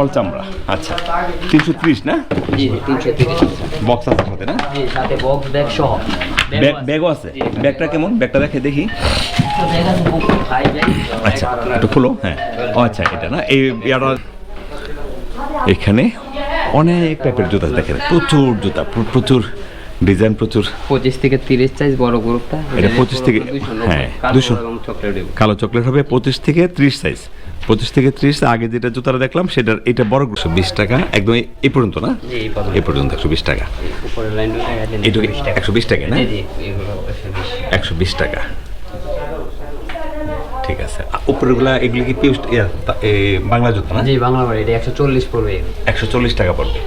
All চামড়া। আচ্ছা। তিনশো ত্রিশ না? জি তিনশো তিরিশ। বক্স আছে সাথে না? সাথে বক্স ব্যাগ সহ ব্যাগও আছে? ব্যাগটা কেমন? ব্যাগটা দেখে দেখি। আচ্ছা একটু খুলো হ্যাঁ। আচ্ছা এটা না? এই ইয়াটা এখানে অনেক টাইপের জুতা দেখেন। প্রচুর জুতা প্রচুর ডিজাইন প্রচুর। পঁচিশ থেকে তিরিশ সাইজ বড় গ্রুপটা এটা 25 থেকে- হ্যাঁ, 200 এবং চকলেট কালো চকলেট হবে পঁচিশ থেকে ত্রিশ সাইজ পঁচিশ থেকে ত্রিশ আগে যেটা জুতাটা দেখলাম সেটার এটা বড় একশো বিশ টাকা একদম এই পর্যন্ত না? এই পর্যন্ত। একশো বিশ টাকা। একশো বিশ টাকা না? একশো বিশ। টাকা। ঠিক আছে। উপরেগুলা এগুলি কি পিউস এ, বাংলা জুতা না? জি বাংলা বাড়ি। এটা একশো চল্লিশ পড়বে। একশো চল্লিশ টাকা পড়বে।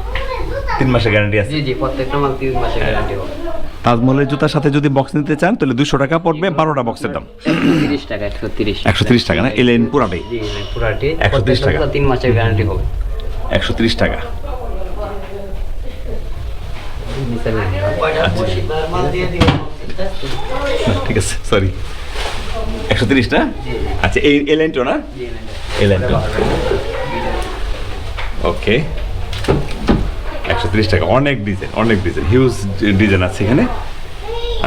তিন মাসের গ্যারান্টি আছে? জি জি প্রত্যেকটা মাল তিন মাসের গ্যারান্টি হবে। তাজমহলের জুতার সাথে যদি বক্স নিতে চান তাহলে দুশো টাকা পড়বে বারোটা বক্সের দাম। একশো তিরিশ টাকা একশো তিরিশ একশো তিরিশ টাকা না? এলেন পুরাটাই পুরাটি 130 প্রত্যেকটা টাকা। তিন মাসের গ্যারান্টি হবে। একশো তিরিশ টাকা। ঠিক আছে সরি একশো তিরিশ না? আচ্ছা এই এলেন্টো না? এলেন্টো ওকে একশো তিরিশ টাকা। অনেক ডিজাইন অনেক ডিজাইন। হিউজ ডিজাইন আছে এখানে।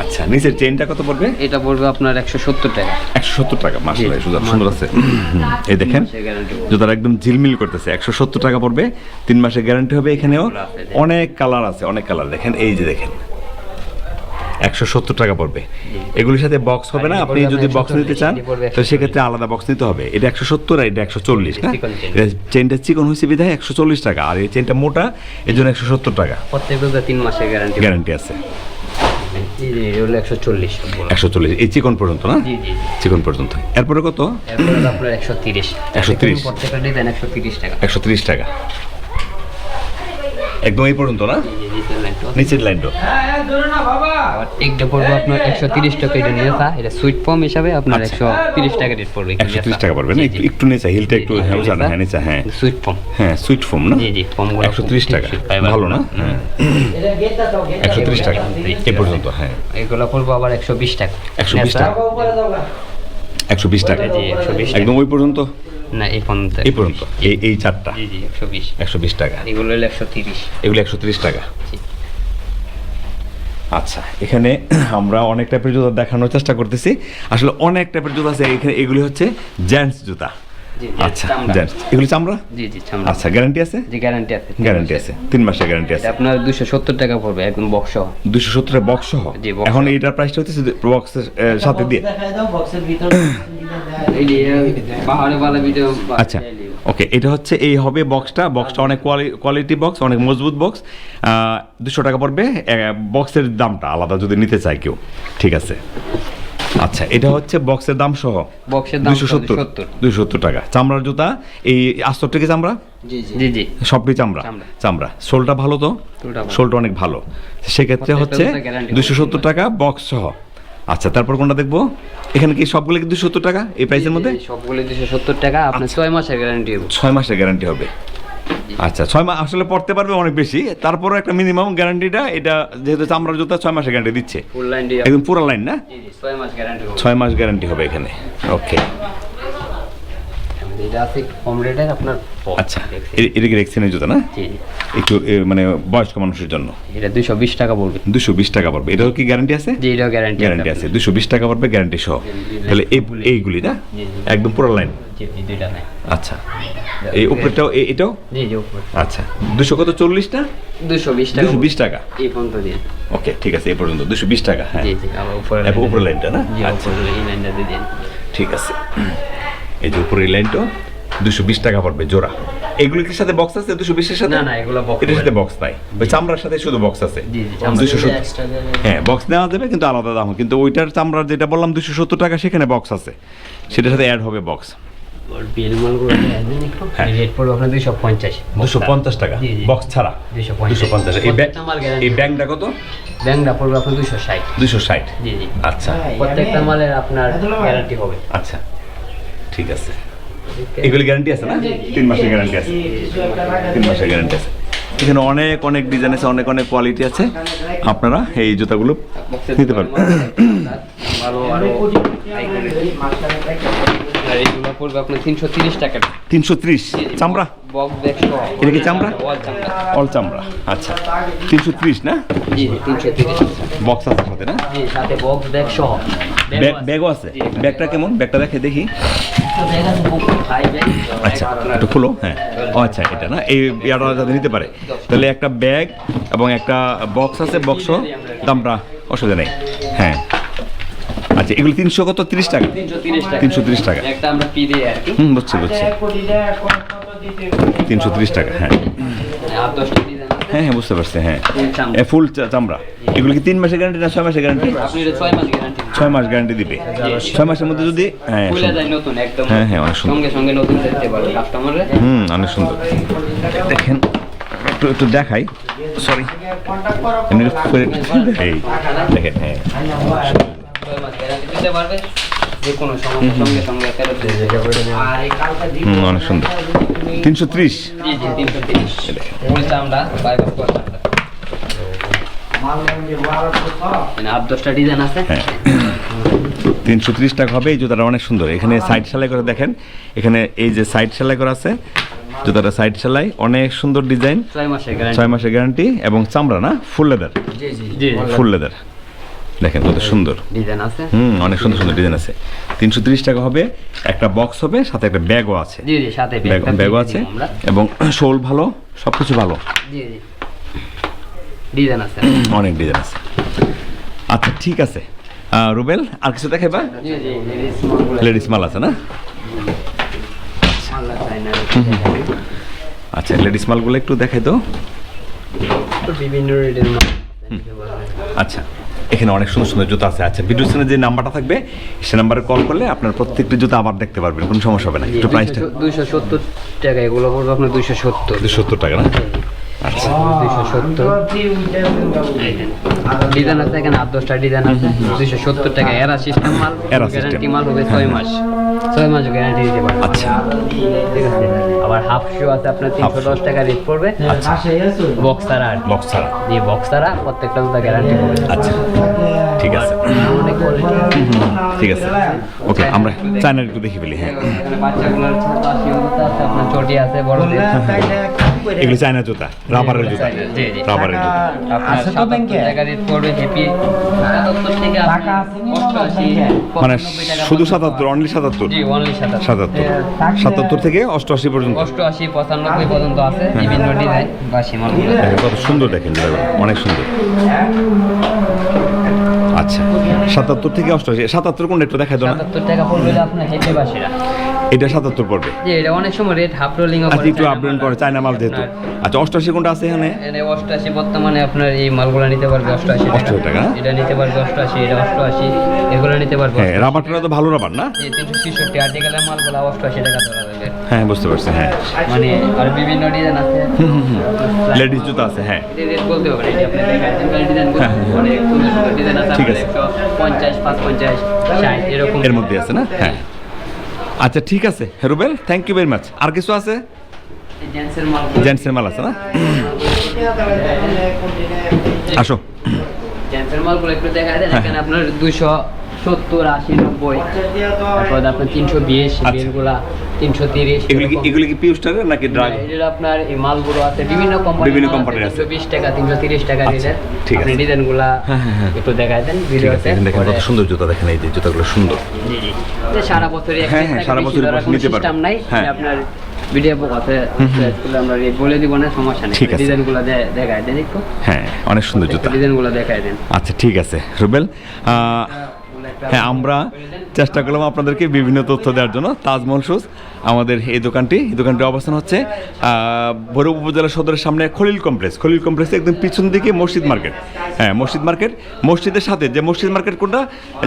আচ্ছা নিচের চেনটা কত পড়বে? এটা পড়বে আপনার একশো সত্তর টাকা। একশো সত্তর টাকা মাসে সুন্দর সুন্দর আছে। এই দেখেন জুতার একদম ঝিলমিল করতেছে। একশো সত্তর টাকা পড়বে তিন মাসের গ্যারান্টি হবে এখানেও। অনেক কালার আছে অনেক কালার দেখেন এই যে দেখেন। একশো সত্তর টাকা পড়বে। এগুলির সাথে বক্স হবে না আপনি যদি বক্স নিতে চান তো সেক্ষেত্রে আলাদা বক্স নিতে হবে। এটা একশো সত্তর আর এটা একশো চল্লিশ চেনটা চিকন হয়েছে বিধায় একশো চল্লিশ টাকা আর এই চেনটা মোটা এই জন্য একশো সত্তর টাকা। প্রত্যেক তিন মাসের গ্যারান্টি গ্যারান্টি আছে। একশো চল্লিশ। এই চিকন পর্যন্ত না? চিকন পর্যন্ত। এরপরে কত? একশো তিরিশ। 130 প্রত্যেকটা ডিজাইন একশো তিরিশ টাকা। একশো ত্রিশ টাকা। একদম এই পর্যন্ত না? নিচের লাইনটা। নিচের আবার একটা পড়বে আপনার একশো তিরিশ টাকা এটা এটা সুইট ফর্ম হিসাবে আপনার আচ্ছা। একশো তিরিশ টাকা রেট পড়বে একশো ত্রিশ টাকা পড়বে না? একটু- নিচে হিলটা একটু হ্যাঁ হ্যাঁ নিচে হ্যাঁ। সুইট ফর্ম হ্যাঁ সুইট না? জি জি ফর্মগুলো একশো ত্রিশ টাকা। ভালো না? হ্যাঁ। একশো ত্রিশ টাকা। এ পর্যন্ত হ্যাঁ। এগুলো পড়ব আবার একশো বিশ টাকা। 120 টাকা। একশো বিশ টাকা। জি একশো বিশ একদম ওই পর্যন্ত? না এই পর্যন্ত এই পর্যন্ত। এই এই চারটা। জি জি একশো বিশ। একশো বিশ টাকা। এগুলো হলো একশো তিরিশ। এগুলো একশো তিরিশ টাকা। আচ্ছা এখানে আমরা অনেক টাইপের জুতা দেখানোর চেষ্টা করতেছি। আসলে অনেক টাইপের জুতা আছে এখানে এগুলি হচ্ছে জেন্টস জুতা। আচ্ছা চামড়া। জেন্টস এগুলি চামড়া? জি জি চামড়া। আচ্ছা গ্যারান্টি আছে? জি গ্যারান্টি আছে গ্যারান্টি আছে তিন মাসের গ্যারান্টি আছে। আপনার দুশো সত্তর টাকা পড়বে একদম বক্স সহ। দুশো সত্তরের বক্স সহ? এখন। এইটার প্রাইসটা হচ্ছে বক্সের সাথে দিয়ে। আচ্ছা ওকে এটা হচ্ছে এই হবে বক্সটা বক্সটা অনেক কোয়ালিটি বক্স অনেক মজবুত বক্স দুশো টাকা পড়বে বক্সের দামটা আলাদা যদি নিতে চায় কেউ। ঠিক আছে। আচ্ছা এটা হচ্ছে বক্সের দাম সহ? বক্সের দাম দুশো সত্তর। সত্তর। দুশো সত্তর টাকা। চামড়ার জুতা এই আস্তর থেকে চামড়া? জি জি। জি সবই চামড়া? চামড়া। চামড়া। সোলটা ভালো তো? সোলটা অনেক ভালো। সেক্ষেত্রে হচ্ছে জুতা guarantee দুশো সত্তর টাকা বক্স সহ। আচ্ছা তারপর কোনটা দেখব? এখানে কি সবগুলো কি দুশো সত্তর টাকা এই প্রাইসের মধ্যে? সবগুলো দুশো সত্তর টাকা। আপনার ছয় মাসের গ্যারান্টি হবে। ছয় মাসের গ্যারান্টি হবে। আচ্ছা ছয় মাস আসলে পড়তে পারবে অনেক বেশি। তারপরে একটা মিনিমাম গ্যারান্টিটা এটা যেহেতু চামড়ার জুতা ছয় মাসের গ্যারান্টি দিচ্ছে। ফুল লাইন দিয়ে একদম পুরো লাইন না? জি জি ছয় মাস গ্যারান্টি হবে। ছয় মাস গ্যারান্টি হবে এখানে। ওকে এটা আছে কম রেটের আপনার আচ্ছা এটা কি রেক্সিনের জুতা না? একটু মানে বয়স্ক মানুষের জন্য। এটা দুশো বিশ টাকা পড়বে। দুশো বিশ টাকা পড়বে। এটাও কি গ্যারান্টি আছে? জি এটাও গ্যারান্টি গ্যারান্টি আছে। দুশো বিশ টাকা পড়বে গ্যারান্টি সহ। তাহলে এই এইগুলি। না? জি, জি। একদম পুরো লাইন আচ্ছা। এই উপরেটাও এ- এটাও? জি জি উপরে। আচ্ছা। দুশো কত? দুশো বিশ টাকা দুশো বিশ টাকা। এই পর্যন্ত দিন ওকে ঠিক আছে এই পর্যন্ত। দুশো বিশ টাকা হ্যাঁ। জি জি উপরে লাইনটা না? আচ্ছা। উপরে লাইনটা দিয়ে ঠিক আছে। এই যে উপরের লাইনটা দুশো বিশ টাকা পড়বে জোড়া। এগুলির সাথে বক্স আছে? দুশো বিশের সাথে? না, না, এগুলো box এটার সাথে বক্স নাই। ওই চামড়ার সাথে শুধু বক্স আছে। জি, জি, চামড়া। দুশো সত্তর। হ্যাঁ বক্স নেওয়া যাবে কিন্তু আলাদা দাম। কিন্তু ওইটার চামড়ার যেটা বললাম দুশো সত্তর টাকা সেখানে বক্স আছে। সেটার সাথে অ্যাড হবে বক্স বিল মালগুলো দেন একটু। হ্যাঁ। বক্স ছাড়া? এই ব্যাংকটা কত? ব্যাংকটা পড়বে আপনার দুশো ষাট। দুশো ষাট। আচ্ছা। প্রত্যেকটা মালের আপনার গ্যারান্টি হবে। আচ্ছা। ঠিক আছে। এগুলি গ্যারান্টি আছে না? তিন মাসের গ্যারান্টি আছে। তিন মাসের গ্যারান্টি আছে। এখানে অনেক অনেক ডিজাইন আছে অনেক অনেক কোয়ালিটি আছে। আপনারা এই জুতাগুলো নিতে পারবেন। তিনশো তিরিশ টাকা তিনশো ত্রিশ। চামড়া? বক্স ব্যাগ সহ এটা কি চামড়া? অল চামড়া। আচ্ছা। তিনশো ত্রিশ না? বক্স আছে সাথে না? জি সাথে বক্স ব্যাগ সহ। ব্যাগ ব্যাগও আছে। ব্যাগটা কেমন? ব্যাগটা দেখে দেখি। আচ্ছা একটু খুলো হ্যাঁ। ও আচ্ছা এটা না, এই ইয়াটা যাতে নিতে পারে। তাহলে একটা ব্যাগ এবং একটা বক্স আছে বক্স দামটা অসুবিধা নেই। হ্যাঁ। আচ্ছা এগুলো তিনশো কত? তিরিশ টাকা? তিনশো তিরিশ টাকা। 330 টাকা। একটা আমরা পি দিই আর কি হুম, বুঝছি বুঝছি। তিনশো তিরিশ টাকা হ্যাঁ। হ্যাঁ হ্যাঁ বুঝতে পারছি হ্যাঁ। ফুল চামড়া। এ ফুল চামড়া। এগুলো কি তিন মাসের গ্যারান্টি না ছয় মাসের গ্যারান্টি ছয় মাস গ্যারান্টি ছয় মাস গ্যারান্টি দিবে। ছয় মাসের মধ্যে যদি হ্যাঁ একদম হ্যাঁ, হ্যাঁ, অনেক সুন্দর। সঙ্গে সঙ্গে নতুন দেখতে পারবে কাস্টমারে হুম অনেক সুন্দর। দেখেন একটু একটু দেখাই। সরি এই দেখেন হ্যাঁ। ছয় মাস গ্যারান্টি দিতে পারবে যে কোনো সমস্যা সঙ্গে সঙ্গে ফেরত দিয়ে দেবে আর এই কালকা হুম অনেক সুন্দর। তিনশো ত্রিশ। তিনশো তিরিশ হ্যাঁ। তিনশো ত্রিশ টাকা হবে এই জুতাটা অনেক সুন্দর। এখানে সাইড সেলাই করে দেখেন। এখানে এই যে সাইড সেলাই করা আছে জুতাটা সাইড সেলাই অনেক সুন্দর ডিজাইন। ছয় মাসের গ্যারান্টি এবং চামড়া না ফুল লেদার ফুল লেদার দেখেন কত সুন্দর। ডিজাইন আছে? হুম অনেক সুন্দর সুন্দর ডিজাইন আছে। তিনশো ত্রিশ টাকা হবে একটা বক্স হবে সাথে একটা ব্যাগও আছে। জি জি সাথে ব্যাগও আছে। এবং শোল ভালো সব কিছু ভালো। জি জি। ডিজাইন আছে। অনেক ডিজাইন আছে। আচ্ছা ঠিক আছে। রুবেল আর কিছু দেখাইবা লেডিস মাল আছে না? আচ্ছা লেডিস মালগুলো একটু দেখাই তো। তো বিভিন্ন আচ্ছা। এখানে অনেক সুন্দর সুন্দর জুতো আছে। আচ্ছা ভিডিও স্ক্রিনে যে নাম্বারটা থাকবে সে নাম্বারে কল করলে আপনার প্রত্যেকটি জুতো আবার দেখতে পারবেন কোনো সমস্যা হবে না। একটু প্রাইসটা দুইশো সত্তর টাকা এগুলো পড়বে আপনার দুইশো সত্তর। সত্তর টাকা না? আচ্ছা। দুইশো সত্তর। ডিজাইন আছে এখানে আট দশটা ডিজাইন আছে। দুইশো সত্তর টাকা। এরা সিস্টেম মাল গ্যারান্টি মাল হবে ছয় মাস। ছয় মাস গ্যারান্টি দিতে পারবে। আচ্ছা। ঠিক আছে? আবার হাফ শু আছে আপনার তিনশো দশ টাকা রেট পড়বে। আচ্ছা বক্স ছাড়া আর। বক্স ছাড়া। দিয়ে বক্স ছাড়া প্রত্যেকটা জুতা গ্যারান্টি আচ্ছা। ঠিক আছে। ওকে আমরা চায়নার একটু দেখি ফেলি হ্যাঁ। চটি আছে বড়দের এগুলো চায়না জুতা রাবারের জুতা। জি, জি। রাবারের জুতা। অষ্টআশি মানে শুধু সাতাত্তর অনলি সাতাত্তর? সাতাত্তর। সাতাত্তর। সাতাত্তর থেকে অষ্টআশি পর্যন্ত? অষ্টআশি পঁচানব্বই পর্যন্ত আছে বিভিন্ন ডিজাইন বা সীমাগুলো কত সুন্দর দেখেন অনেক সুন্দর। আচ্ছা। সাতাত্তর থেকে অষ্টআশি। সাতাত্তর কোনটা একটু দেখাই দাও সাতাত্তর টাকা পড়বে আপনার হেপি বাসীরা এটা সাতাত্তর পড়বে। জি এটা অনেক সময় রেট হাফ রোলিং আচ্ছা একটু আপডেট করে চায়না মাল যেহেতু। আচ্ছা অষ্টআশি কোনটা আছে এখানে? এটা অষ্টআশি বর্তমানে আপনার এই মালগুলো নিতে পারবে অষ্টআশি অষ্টআশি টাকা, এটা নিতে পারবে অষ্টআশি এটা অষ্টআশি এগুলো নিতে পারবে হ্যাঁ রাবারটা তো ভালো রাবার না? এই তিনশো ছেষট্টি আর্টিকেলের মালগুলো অষ্টআশি টাকা ধরা যাবে। হ্যাঁ বুঝতে পারছি হ্যাঁ। মানে আর বিভিন্ন ডিজাইন আছে। লেডিস জুতা আছে হ্যাঁ। বলতে আপনি দেখাচ্ছেন ডিজাইন হ্যাঁ, হ্যাঁ। আছে ঠিক আছে। পঞ্চাশ পাঁচ পঞ্চাশ ষাট এরকম। এর মধ্যে আছে না? হ্যাঁ। আচ্ছা ঠিক আছে Rubel thank you very much আর কিছু আছে? জেন্টসের মাল আছে না? আসো। জেন্টসের মালগুলো একটু দেখা দেন হ্যাঁ। এখানে আপনার দুশো সত্তর আশি নব্বই তারপর আপনার তিনশো বিশ আচ্ছা। তিনশো তিরিশ এগুলি কি এগুলি কি পিউস্টারের নাকি ড্রাগ আপনার এই মালগুলো আছে বিভিন্ন কোম্পানি বিভিন্ন কোম্পানির আছে। বিশ টাকা তিনশো তিরিশ টাকা আচ্ছা, ঠিক আপনি আছে। ডিজাইনগুলা হ্যাঁ, হ্যাঁ, হ্যাঁ। একটু দেখাই দেন ভিডিওতে দেখেন কত সুন্দর জুতা দেখেন এই যে জুতাগুলো সুন্দর জি জি সারা বছরই হ্যাঁ, হ্যাঁ, সারা বছরই নিতে। সিস্টেম নাই হ্যাঁ। আপনার ভিডিও আমরা বলে দিব না সমস্যা নেই ঠিক আছে। ডিজাইনগুলো দেখাই দেন একটু হ্যাঁ অনেক সুন্দর জুতা ডিজাইনগুলো দেখাই দেন আচ্ছা ঠিক আছে রুবেল হ্যাঁ আমরা চেষ্টা করলাম আপনাদেরকে বিভিন্ন তথ্য দেওয়ার জন্য। তাজমহল শুজ, আমাদের এই দোকানটি। এই দোকানটির অবস্থান হচ্ছে ভৈরব উপজেলা সদরের সামনে খলিল কমপ্লেক্স। খলিল কমপ্লেক্সে একদম পিছন দিকে মসজিদ মার্কেট। হ্যাঁ মসজিদ মার্কেট। মসজিদের সাথে যে মসজিদ মার্কেট কোনটা,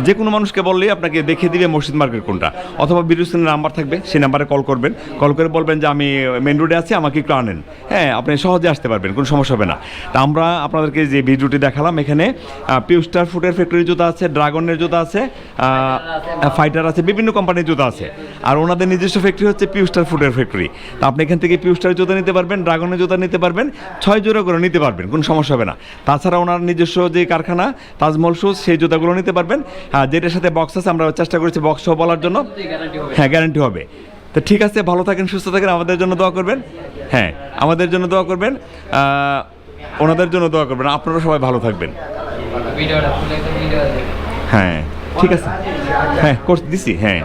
যে কোনো মানুষকে বললেই আপনাকে দেখে দিবে মসজিদ মার্কেট কোনটা। অথবা বিদ্যুৎ নাম্বার থাকবে, সেই নাম্বারে কল করবেন। কল করে বলবেন যে, আমি মেন রোডে আছি, আমাকে একটু আনেন। হ্যাঁ আপনি সহজে আসতে পারবেন, কোনো সমস্যা হবে না। তা আমরা আপনাদেরকে যে ভিডিওটি দেখালাম এখানে পিউস্টার ফুটের ফ্যাক্টরির জুতা আছে ড্রাগনের জুতা আছে আছে ফাইটার আছে বিভিন্ন কোম্পানির জুতা আছে। আর ওনাদের নিজস্ব ফ্যাক্টরি হচ্ছে পিউস্টার ফুডের ফ্যাক্টরি তা আপনি এখান থেকে পিউস্টার জুতা নিতে পারবেন ড্রাগনের জুতা নিতে পারবেন ছয় জোড়া করে নিতে পারবেন কোনো সমস্যা হবে না। তাছাড়া ওনার নিজস্ব যে কারখানা তাজমহল শুজ সেই জুতাগুলো নিতে পারবেন। আর যেটার সাথে বক্স আছে আমরা চেষ্টা করেছি বক্স বলার জন্য। হ্যাঁ গ্যারান্টি হবে। তো ঠিক আছে ভালো থাকেন সুস্থ থাকেন আমাদের জন্য দোয়া করবেন। হ্যাঁ আমাদের জন্য দোয়া করবেন। ওনাদের জন্য দোয়া করবেন। আপনারা সবাই ভালো থাকবেন। হ্যাঁ। ঠিক আছে। হ্যাঁ কোর্স দিছি হ্যাঁ।